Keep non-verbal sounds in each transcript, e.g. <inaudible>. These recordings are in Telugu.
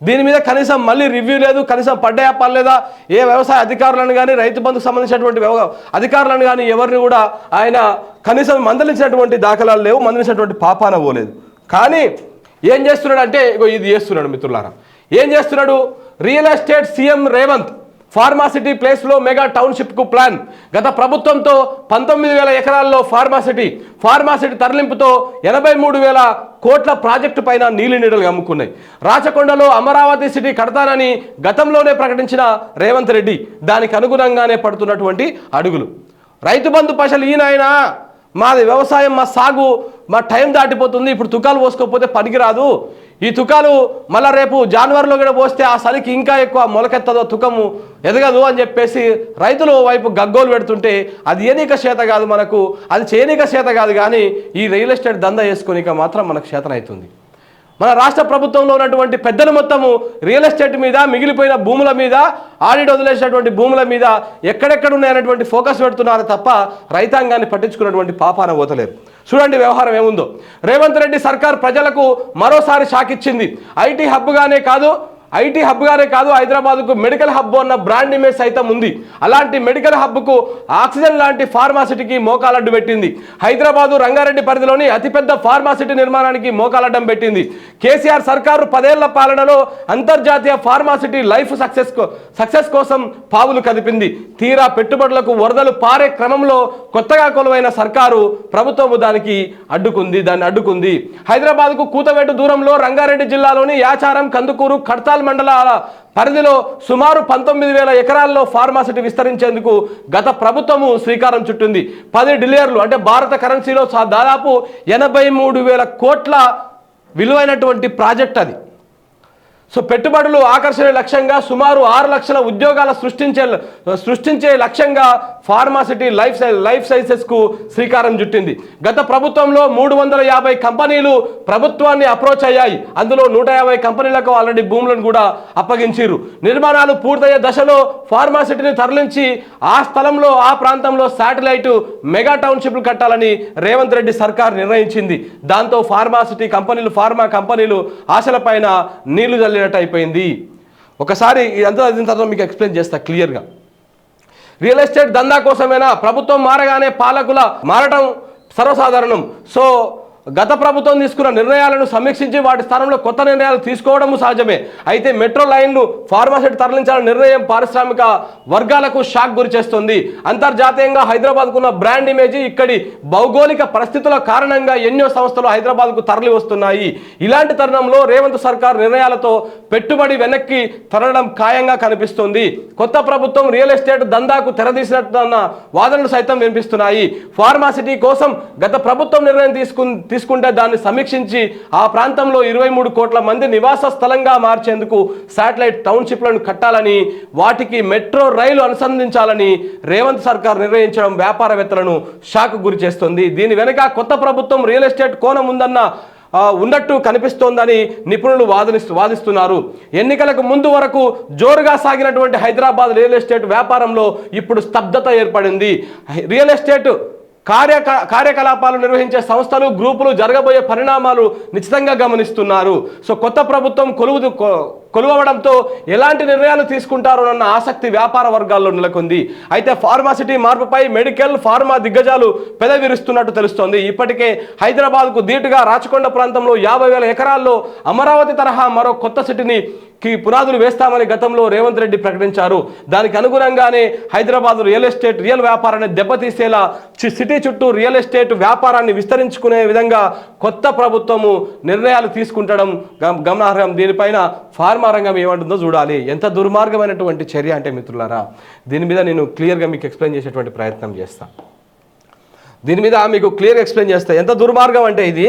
దీని మీద కనీసం మళ్ళీ రివ్యూ లేదు కనీసం పడ్డాయా పర్లేదా ఏ వ్యవసాయ అధికారులను కానీ రైతు బంధుకు సంబంధించినటువంటి అధికారులను కానీ ఎవరిని కూడా ఆయన కనీసం మందలించినటువంటి దాఖలాలు లేవు మందలించినటువంటి పాపాన పోలేదు. కానీ ఏం చేస్తున్నాడు అంటే ఇగో ఇది చేస్తున్నాడు మిత్రులారా. ఏం చేస్తున్నాడు? Real estate CM Revanth pharma city ప్లేస్లో మెగా టౌన్షిప్కు ప్లాన్. గత ప్రభుత్వంతో పంతొమ్మిది వేల ఎకరాల్లో ఫార్మాసిటీ ఫార్మాసిటీ తరలింపుతో ఎనభై మూడు వేల కోట్ల ప్రాజెక్టు పైన నీలి నీడలు అమ్ముకున్నాయి. రాచకొండలో అమరావతి సిటీ కడతానని గతంలోనే ప్రకటించిన రేవంత్ రెడ్డి దానికి అనుగుణంగానే పడుతున్నటువంటి అడుగులు. రైతు బంధు పశలు ఈయన మాది వ్యవసాయం మా సాగు మా టైం దాటిపోతుంది ఇప్పుడు తుకాలు పోసుకోకపోతే పనికిరాదు. ఈ తుకాలు మళ్ళా రేపు జాన్వరిలో కూడా పోస్తే ఆ చలికి ఇంకా ఎక్కువ మొలకెత్తదో తుకము ఎదగదు అని చెప్పేసి రైతులు వైపు గగ్గోలు పెడుతుంటే అది ఏనిక చేత కాదు మనకు అది చేయనిక చేత కాదు కానీ ఈ రియల్ ఎస్టేట్ దందా వేసుకొనిక మాత్రం మనకు చేతనవుతుంది మన రాష్ట్ర ప్రభుత్వంలో ఉన్నటువంటి పెద్దలు మొత్తము రియల్ ఎస్టేట్ మీద మిగిలిపోయిన భూముల మీద ఆడిట్ వదిలేసినటువంటి భూముల మీద ఎక్కడెక్కడ ఉన్నాయనేటువంటి ఫోకస్ పెడుతున్నారు తప్ప రైతాంగాన్ని పట్టించుకున్నటువంటి పాపాన పోతలేరు చూడండి వ్యవహారం ఏముందో. రేవంత్ రెడ్డి సర్కార్ ప్రజలకు మరోసారి షాక్ ఇచ్చింది ఐటీ హబ్గానే కాదు ఐటీ హబ్గానే కాదు హైదరాబాద్కు మెడికల్ హబ్ అన్న బ్రాండ్ ఇమేజ్ సైతం ఉంది. అలాంటి మెడికల్ హబ్కు ఆక్సిజన్ లాంటి ఫార్మాసిటీకి మోకాలడ్డు పెట్టింది. హైదరాబాదు రంగారెడ్డి పరిధిలోని అతిపెద్ద ఫార్మాసిటీ నిర్మాణానికి మోకాలడ్డం పెట్టింది. కేసీఆర్ సర్కారు పదేళ్ళ పాలనలో అంతర్జాతీయ ఫార్మాసిటీ లైఫ్ సక్సెస్ సక్సెస్ కోసం పావులు కదిపింది. తీరా పెట్టుబడులకు వరదలు పారే క్రమంలో కొత్తగా కొలువైన సర్కారు ప్రభుత్వము దానికి అడ్డుకుంది దాన్ని అడ్డుకుంది. హైదరాబాద్కు కూతవేటు దూరంలో రంగారెడ్డి జిల్లాలోని యాచారం కందుకూరు కడ్తాల్ మండలాల పరిధిలో సుమారు పంతొమ్మిది వేల ఎకరాల్లో ఫార్మాసిటీ విస్తరించేందుకు గత ప్రభుత్వము శ్రీకారం చుట్టింది. పది డిలియర్లు అంటే భారత కరెన్సీలో దాదాపు ఎనభై మూడు వేల కోట్ల విలువైనటువంటి ప్రాజెక్ట్ అది. సో పెట్టుబడులు ఆకర్షణ లక్ష్యంగా సుమారు ఆరు లక్షల ఉద్యోగాల సృష్టించే సృష్టించే లక్ష్యంగా pharma city life sci life సైన్సెస్కు శ్రీకారం చుట్టింది. గత ప్రభుత్వంలో మూడు వందల యాభై కంపెనీలు ప్రభుత్వాన్ని అప్రోచ్ అయ్యాయి. అందులో నూట యాభై కంపెనీలకు ఆల్రెడీ భూములను కూడా అప్పగించారు నిర్మాణాలు పూర్తయ్యే దశలో ఫార్మాసిటీని తరలించి ఆ స్థలంలో ఆ ప్రాంతంలో శాటిలైట్ మెగా టౌన్షిప్లు కట్టాలని రేవంత్ రెడ్డి సర్కార్ నిర్ణయించింది. దాంతో ఫార్మాసిటీ కంపెనీలు ఫార్మా కంపెనీలు ఆశలపైన నీళ్ళు చల్లినట్టు అయిపోయింది. ఒకసారి ఇదంతా అయిన తర్వాత మీకు ఎక్స్ప్లెయిన్ చేస్తా క్లియర్గా రియల్ ఎస్టేట్ దందా కోసమేనా? ప్రభుత్వం మారగానే పాలకుల మారటం సర్వసాధారణం. సో గత ప్రభుత్వం తీసుకున్న నిర్ణయాలను సమీక్షించి వాటి స్థానంలో కొత్త నిర్ణయాలు తీసుకోవడము సహజమే. అయితే మెట్రో లైన్ను ఫార్మాసిటీ తరలించాలని నిర్ణయం పారిశ్రామిక వర్గాలకు షాక్ గురి చేస్తుంది. అంతర్జాతీయంగా హైదరాబాద్కున్న బ్రాండ్ ఇమేజ్ ఇక్కడి భౌగోళిక పరిస్థితుల కారణంగా ఎన్నో సంస్థలు హైదరాబాద్కు తరలి వస్తున్నాయి. ఇలాంటి తరుణంలో రేవంత్ సర్కార్ నిర్ణయాలతో పెట్టుబడి వెనక్కి తరలడం ఖాయంగా కనిపిస్తుంది. కొత్త ప్రభుత్వం రియల్ ఎస్టేట్ దందాకు తెరదీసినట్టున్న వాదనలు సైతం వినిపిస్తున్నాయి. ఫార్మాసిటీ కోసం గత ప్రభుత్వం నిర్ణయం తీసుకుని తీసుకుంటే దాన్ని సమీక్షించి ఆ ప్రాంతంలో ఇరవై మూడు కోట్ల మంది నివాస స్థలంగా మార్చేందుకు శాటిలైట్ టౌన్షిప్లను కట్టాలని వాటికి మెట్రో రైలు అనుసంధించాలని రేవంత్ సర్కార్ నిర్ణయించడం వ్యాపారవేత్తలను షాక్ గురి చేస్తుంది. దీని వెనుక కొత్త ప్రభుత్వం రియల్ ఎస్టేట్ కోణం ఉందన్న ఉన్నట్టు కనిపిస్తోందని నిపుణులు వాదనిస్తూ వాదిస్తున్నారు. ఎన్నికలకు ముందు వరకు జోరుగా సాగినటువంటి హైదరాబాద్ రియల్ ఎస్టేట్ వ్యాపారంలో ఇప్పుడు స్తబ్దత ఏర్పడింది. రియల్ ఎస్టేట్ కార్య కార్యకలాపాలు నిర్వహించే సంస్థలు గ్రూపులు జరగబోయే పరిణామాలు నిశ్చితంగా గమనిస్తున్నారు. సో కొత్త ప్రభుత్వం కొలువు కొలువడంతో ఎలాంటి నిర్ణయాలు తీసుకుంటారో అన్న ఆసక్తి వ్యాపార వర్గాల్లో నెలకొంది. అయితే ఫార్మాసిటీ మార్పుపై మెడికల్ ఫార్మా దిగ్గజాలు పెదవిరుస్తున్నట్టు తెలుస్తోంది. ఇప్పటికే హైదరాబాద్కు ధీటుగా రాచకొండ ప్రాంతంలో యాభై వేల ఎకరాల్లో అమరావతి తరహా మరో కొత్త సిటీని కి పునాదులు వేస్తామని గతంలో రేవంత్ రెడ్డి ప్రకటించారు. దానికి అనుగుణంగానే హైదరాబాద్ రియల్ ఎస్టేట్ రియల్ వ్యాపారాన్ని దెబ్బతీసేలా సిటీ చుట్టూ రియల్ ఎస్టేట్ వ్యాపారాన్ని విస్తరించుకునే విధంగా కొత్త ప్రభుత్వము నిర్ణయాలు తీసుకుంటడం గమనార్హం. దీనిపైన ఫార్మా రంగం ఏమంటుందో చూడాలి. ఎంత దుర్మార్గమైనటువంటి చర్య అంటే మిత్రులారా దీని మీద నేను క్లియర్గా మీకు ఎక్స్ప్లెయిన్ చేసేటువంటి ప్రయత్నం చేస్తాను దీని మీద మీకు క్లియర్గా ఎక్స్ప్లెయిన్ చేస్తా. ఎంత దుర్మార్గం అంటే ఇది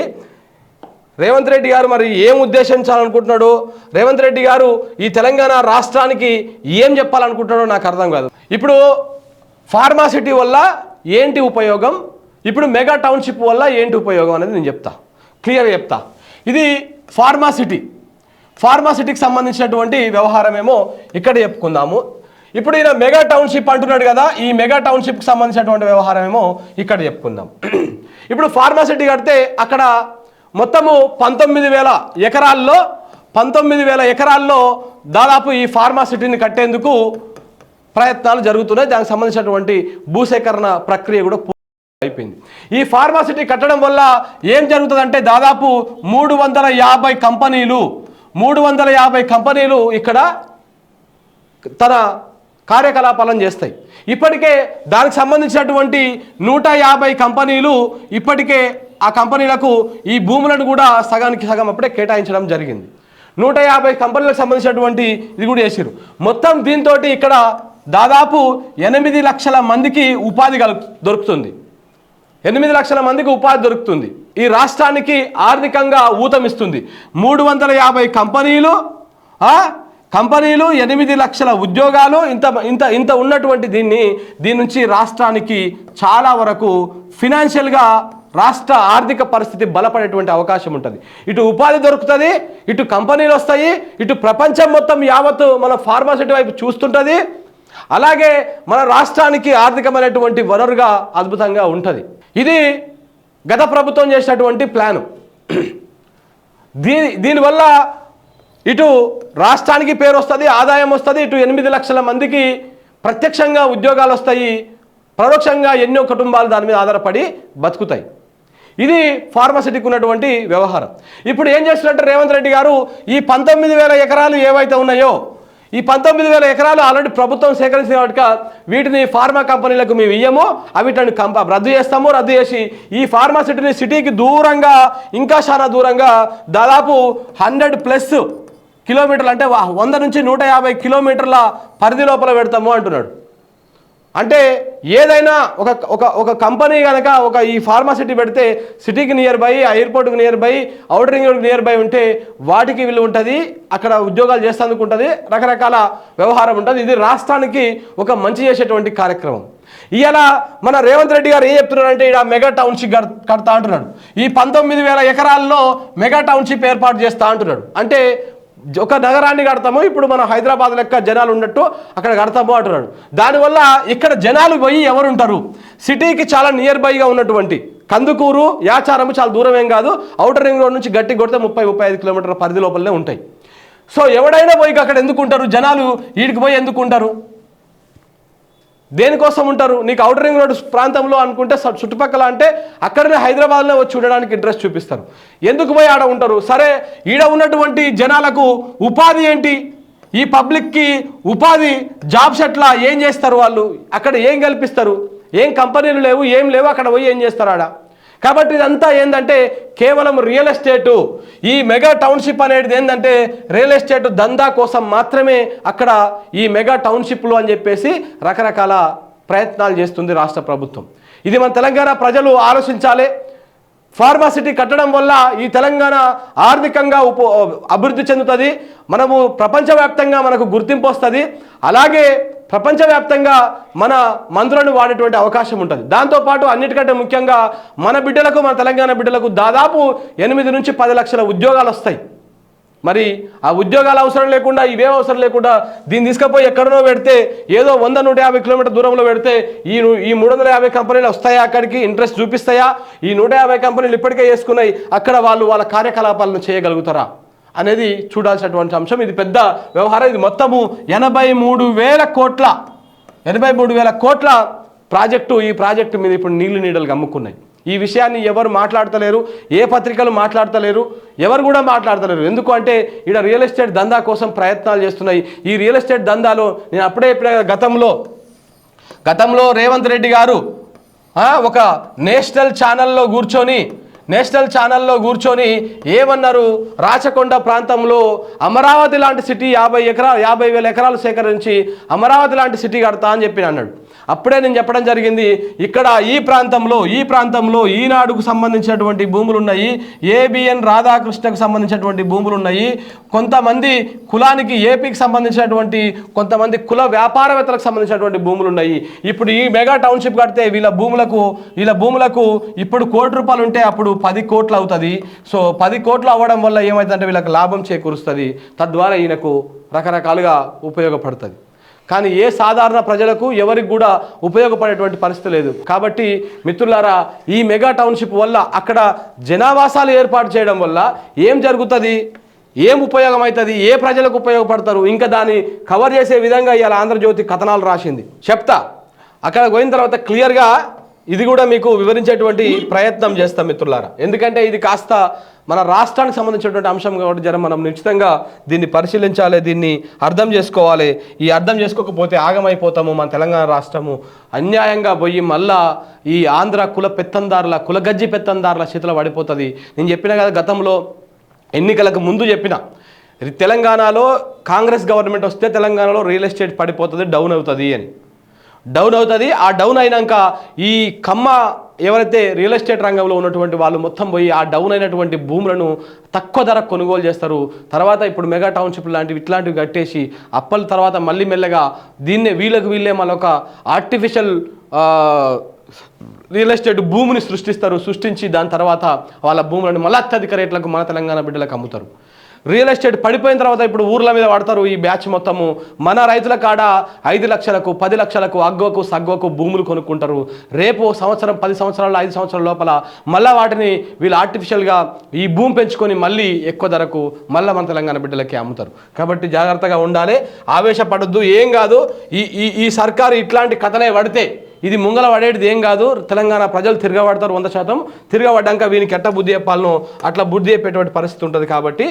రేవంత్ రెడ్డి గారు మరి ఏం ఉద్దేశించాలనుకుంటున్నాడు రేవంత్ రెడ్డి గారు ఈ తెలంగాణ రాష్ట్రానికి ఏం చెప్పాలనుకుంటున్నాడో నాకు అర్థం కాదు. ఇప్పుడు ఫార్మాసిటీ వల్ల ఏంటి ఉపయోగం? ఇప్పుడు మెగా టౌన్షిప్ వల్ల ఏంటి ఉపయోగం అనేది నేను చెప్తా. క్లియర్గా చెప్తా. ఇది ఫార్మాసిటీ ఫార్మాసిటీకి సంబంధించినటువంటి వ్యవహారం ఏమో ఇక్కడ చెప్పుకుందాము. ఇప్పుడు ఈయన మెగా టౌన్షిప్ అంటున్నాడు కదా ఈ మెగా టౌన్షిప్కి సంబంధించినటువంటి వ్యవహారం ఏమో ఇక్కడ చెప్పుకుందాం. <clears throat> ఇప్పుడు ఫార్మాసిటీ కడితే అక్కడ మొత్తము పంతొమ్మిది వేల ఎకరాల్లో పంతొమ్మిది వేల ఎకరాల్లో దాదాపు ఈ ఫార్మాసిటీని కట్టేందుకు ప్రయత్నాలు జరుగుతున్నాయి. దానికి సంబంధించినటువంటి భూసేకరణ ప్రక్రియ కూడా పూర్తి అయిపోయింది. ఈ ఫార్మాసిటీ కట్టడం వల్ల ఏం జరుగుతుందంటే దాదాపు మూడు వందల యాభై కంపెనీలు మూడు వందల యాభై కంపెనీలు ఇక్కడ తన కార్యకలాపాలను చేస్తాయి. ఇప్పటికే దానికి సంబంధించినటువంటి నూట యాభై కంపెనీలు ఇప్పటికే ఆ కంపెనీలకు ఈ భూములను కూడా సగానికి సగం అప్పుడే కేటాయించడం జరిగింది. నూట యాభై కంపెనీలకు సంబంధించినటువంటి ఇది కూడా చేశారు మొత్తం దీంతో ఇక్కడ దాదాపు ఎనిమిది లక్షల మందికి ఉపాధి కలు దొరుకుతుంది. ఎనిమిది లక్షల మందికి ఉపాధి దొరుకుతుంది. ఈ రాష్ట్రానికి ఆర్థికంగా ఊతమిస్తుంది. మూడు వందల యాభై కంపెనీలు కంపెనీలు ఎనిమిది లక్షల ఉద్యోగాలు ఇంత ఇంత ఇంత ఉన్నటువంటి దీన్ని దీని నుంచి రాష్ట్రానికి చాలా వరకు ఫినాన్షియల్గా రాష్ట్ర ఆర్థిక పరిస్థితి బలపడేటువంటి అవకాశం ఉంటుంది. ఇటు ఉపాధి దొరుకుతుంది ఇటు కంపెనీలు వస్తాయి ఇటు ప్రపంచం మొత్తం యావత్తు మన ఫార్మాసిటీ వైపు చూస్తుంటుంది. అలాగే మన రాష్ట్రానికి ఆర్థికమైనటువంటి వనరుగా అద్భుతంగా ఉంటుంది. ఇది గత ప్రభుత్వం చేసినటువంటి ప్లాను. దీని దీనివల్ల ఇటు రాష్ట్రానికి పేరు వస్తుంది ఆదాయం వస్తుంది ఇటు ఎనిమిది లక్షల మందికి ప్రత్యక్షంగా ఉద్యోగాలు వస్తాయి పరోక్షంగా ఎన్నో కుటుంబాలు దాని మీద ఆధారపడి బతుకుతాయి. ఇది ఫార్మసిటీకి ఉన్నటువంటి వ్యవహారం. ఇప్పుడు ఏం చేస్తున్నట్టు రేవంత్ రెడ్డి గారు ఈ పంతొమ్మిది వేల ఎకరాలు ఏవైతే ఉన్నాయో ఈ పంతొమ్మిది వేల ఎకరాలు ఆల్రెడీ ప్రభుత్వం సేకరించిన వాటిక వీటిని ఫార్మా కంపెనీలకు మేము ఇయ్యము అవిటిని కంప రద్దు చేస్తాము రద్దు చేసి ఈ ఫార్మా సిటీని సిటీకి దూరంగా ఇంకా చాలా దూరంగా దాదాపు హండ్రెడ్ ప్లస్ కిలోమీటర్లు అంటే వంద నుంచి నూట యాభై కిలోమీటర్ల పరిధి లోపల పెడతాము అంటున్నాడు. అంటే ఏదైనా ఒక ఒక ఒక కంపెనీ కనుక ఒక ఈ ఫార్మాసిటీ పెడితే సిటీకి నియర్ బై ఎయిర్పోర్ట్కి near by outer ring near by ఉంటే వాటికి విలువ ఉంటుంది అక్కడ ఉద్యోగాలు చేస్తేందుకు ఉంటుంది రకరకాల వ్యవహారం ఉంటుంది. ఇది రాష్ట్రానికి ఒక మంచి చేసేటువంటి కార్యక్రమం. ఇలా మన రేవంత్ రెడ్డి గారు ఏం చెప్తున్నారంటే ఇక్కడ మెగా టౌన్షిప్ కడ- కడతా అంటున్నాడు. ఈ పంతొమ్మిది వేల ఎకరాల్లో మెగా టౌన్షిప్ ఏర్పాటు చేస్తా అంటున్నాడు. అంటే ఒక నగరాన్ని కడతాము ఇప్పుడు మనం హైదరాబాద్ లెక్క జనాలు ఉన్నట్టు అక్కడ కడతాము అంటున్నాడు. దానివల్ల ఇక్కడ జనాలు పోయి ఎవరుంటారు? సిటీకి చాలా నియర్ బైగా ఉన్నటువంటి కందుకూరు యాచారము చాలా దూరం ఏం కాదు అవుటర్ రింగ్ రోడ్ నుంచి గట్టి కొడితే ముప్పై ముప్పై ఐదు కిలోమీటర్ల పరిధి లోపలనే ఉంటాయి. సో ఎవడైనా పోయి అక్కడ ఎందుకు ఉంటారు జనాలు వీడికి పోయి ఎందుకు ఉంటారు దేనికోసం ఉంటారు? నీకు అవుటర్ రింగ్ రోడ్ ప్రాంతంలో అనుకుంటే చుట్టుపక్కల అంటే అక్కడనే హైదరాబాద్లో వచ్చి ఉండడానికి ఇంట్రెస్ట్ చూపిస్తారు. ఎందుకు పోయి ఆడ ఉంటారు? సరే ఈడ ఉన్నటువంటి జనాలకు ఉపాధి ఏంటి? ఈ పబ్లిక్కి ఉపాధి జాబ్స్ ఎట్లా ఏం చేస్తారు వాళ్ళు? అక్కడ ఏం కల్పిస్తారు? ఏం కంపెనీలు లేవు ఏం లేవు అక్కడ పోయి ఏం చేస్తారు ఆడ? కాబట్టి ఇదంతా ఏంటంటే కేవలం రియల్ ఎస్టేటు ఈ మెగా టౌన్షిప్ అనేది ఏంటంటే రియల్ ఎస్టేట్ దందా కోసం మాత్రమే అక్కడ ఈ మెగా టౌన్షిప్లు అని చెప్పేసి రకరకాల ప్రయత్నాలు చేస్తుంది రాష్ట్ర ప్రభుత్వం. ఇది మన తెలంగాణ ప్రజలు ఆలోచించాలి. ఫార్మాసిటీ కట్టడం వల్ల ఈ తెలంగాణ ఆర్థికంగా ఉప అభివృద్ధి చెందుతుంది. మనము ప్రపంచవ్యాప్తంగా మనకు గుర్తింపు వస్తుంది. అలాగే ప్రపంచవ్యాప్తంగా మన మందులను వాడేటువంటి అవకాశం ఉంటుంది. దాంతోపాటు అన్నిటికంటే ముఖ్యంగా మన బిడ్డలకు మన తెలంగాణ బిడ్డలకు దాదాపు ఎనిమిది నుంచి పది లక్షల ఉద్యోగాలు వస్తాయి. మరి ఆ ఉద్యోగాలు అవసరం లేకుండా ఇవే అవసరం లేకుండా దీన్ని తీసుకుపోయి ఎక్కడనో పెడితే ఏదో వంద నూట యాభై కిలోమీటర్ దూరంలో పెడితే ఈ ఈ మూడు వందల యాభై కంపెనీలు వస్తాయా అక్కడికి? ఇంట్రెస్ట్ చూపిస్తాయా? ఈ నూట యాభై కంపెనీలు ఇప్పటికే చేసుకున్నాయి అక్కడ వాళ్ళు వాళ్ళ కార్యకలాపాలను చేయగలుగుతారా? అనేది చూడాల్సినటువంటి అంశం. ఇది పెద్ద వ్యవహారం. ఇది మొత్తము ఎనభై మూడు వేల కోట్ల ఎనభై మూడు వేల కోట్ల ప్రాజెక్టు. ఈ ప్రాజెక్టు మీద ఇప్పుడు నీళ్ళు నీడలు అమ్ముకున్నాయి ఈ విషయాన్ని ఎవరు మాట్లాడతలేరు ఏ పత్రికలు మాట్లాడతలేరు ఎవరు కూడా మాట్లాడతలేరు. ఎందుకు అంటే ఇక్కడ రియల్ ఎస్టేట్ దందా కోసం ప్రయత్నాలు చేస్తున్నాయి. ఈ రియల్ ఎస్టేట్ దందాలో నేను అప్పుడే ఇప్పుడే గతంలో గతంలో రేవంత్ రెడ్డి గారు ఒక నేషనల్ ఛానల్లో కూర్చొని నేషనల్ ఛానల్లో కూర్చొని ఏమన్నారు? రాచకొండ ప్రాంతంలో అమరావతి లాంటి సిటీ యాభై ఎకరాలు యాభై వేల ఎకరాలు సేకరించి అమరావతి లాంటి సిటీ కడతా అని చెప్పి అన్నాడు. అప్పుడే నేను చెప్పడం జరిగింది ఇక్కడ ఈ ప్రాంతంలో ఈ ప్రాంతంలో ఈనాడుకు సంబంధించినటువంటి భూములు ఉన్నాయి ఏబిఎన్ రాధాకృష్ణకు సంబంధించినటువంటి భూములు ఉన్నాయి కొంతమంది కులానికి ఏపీకి సంబంధించినటువంటి కొంతమంది కుల వ్యాపారవేత్తలకు సంబంధించినటువంటి భూములు ఉన్నాయి ఇప్పుడు ఈ మెగా టౌన్షిప్ కడితే వీళ్ళ భూములకు వీళ్ళ భూములకు ఇప్పుడు కోటి రూపాయలు ఉంటే అప్పుడు పది కోట్లు అవుతుంది. సో పది కోట్లు అవ్వడం వల్ల ఏమవుతుందంటే వీళ్ళకి లాభం చేకూరుస్తుంది. తద్వారా ఈయనకు రకరకాలుగా ఉపయోగపడుతుంది. కానీ ఏ సాధారణ ప్రజలకు ఎవరికి కూడా ఉపయోగపడేటువంటి పరిస్థితి లేదు. కాబట్టి మిత్రులారా ఈ మెగా టౌన్షిప్ వల్ల అక్కడ జనావాసాలు ఏర్పాటు చేయడం వల్ల ఏం జరుగుతుంది? ఏం ఉపయోగం అవుతుంది ఏ ప్రజలకు ఉపయోగపడతారు? ఇంకా దాన్ని కవర్ చేసే విధంగా ఇవాళ ఆంధ్రజ్యోతి కథనాలు రాసింది. చెప్తా. అక్కడ పోయిన తర్వాత క్లియర్గా ఇది కూడా మీకు వివరించేటువంటి ప్రయత్నం చేస్తాం మిత్రులారా. ఎందుకంటే ఇది కాస్త మన రాష్ట్రానికి సంబంధించినటువంటి అంశం కాబట్టి జర మనం నిశ్చితంగా దీన్ని పరిశీలించాలి దీన్ని అర్థం చేసుకోవాలి. ఈ అర్థం చేసుకోకపోతే ఆగమైపోతాము మన తెలంగాణ రాష్ట్రము. అన్యాయంగా పోయి మళ్ళా ఈ ఆంధ్ర కుల పెత్తందారుల కులగజ్జి పెత్తందారుల చేతిలో పడిపోతుంది. నేను చెప్పిన కదా గతంలో ఎన్నికలకు ముందు చెప్పిన తెలంగాణలో కాంగ్రెస్ గవర్నమెంట్ వస్తే తెలంగాణలో రియల్ ఎస్టేట్ పడిపోతుంది డౌన్ అవుతుంది అని. డౌన్ అవుతుంది. ఆ డౌన్ అయినాక ఈ కమ్మ ఎవరైతే రియల్ ఎస్టేట్ రంగంలో ఉన్నటువంటి వాళ్ళు మొత్తం పోయి ఆ డౌన్ అయినటువంటి భూములను తక్కువ ధర కొనుగోలు చేస్తారు. తర్వాత ఇప్పుడు మెగా టౌన్షిప్ లాంటివి ఇట్లాంటివి కట్టేసి అప్పల తర్వాత మళ్ళీ మెల్లగా దీన్నే వీళ్ళకు వీళ్ళే మళ్ళొక ఆర్టిఫిషియల్ రియల్ ఎస్టేట్ భూమిని సృష్టిస్తారు. సృష్టించి దాని తర్వాత వాళ్ళ భూములను మళ్ళీ అత్యధిక రేట్లకు మన తెలంగాణ బిడ్డలకు అమ్ముతారు. రియల్ ఎస్టేట్ పడిపోయిన తర్వాత ఇప్పుడు ఊర్ల మీద వాడతారు ఈ బ్యాచ్ మొత్తము. మన రైతుల కాడ ఐదు లక్షలకు పది లక్షలకు అగ్గోకు సగ్గోకు భూములు కొనుక్కుంటారు. రేపు సంవత్సరం పది సంవత్సరాలు ఐదు సంవత్సరాల లోపల మళ్ళీ వాటిని వీళ్ళు ఆర్టిఫిషియల్గా ఈ భూమి పెంచుకొని మళ్ళీ ఎక్కువ ధరకు మళ్ళీ మన తెలంగాణ బిడ్డలకి అమ్ముతారు. కాబట్టి జాగ్రత్తగా ఉండాలి. ఆవేశపడద్దు ఏం కాదు. ఈ ఈ ఈ సర్కారు ఇట్లాంటి కథనే పడితే ఇది ముంగల పడేటిది ఏం కాదు. తెలంగాణ ప్రజలు తిరగబడతారు వంద శాతం. తిరగబడ్డాక వీనికి ఎట్ట బుద్ధి చెప్పాలనో. అట్లా బుద్ధి చెప్పేటువంటి పరిస్థితి ఉంటుంది కాబట్టి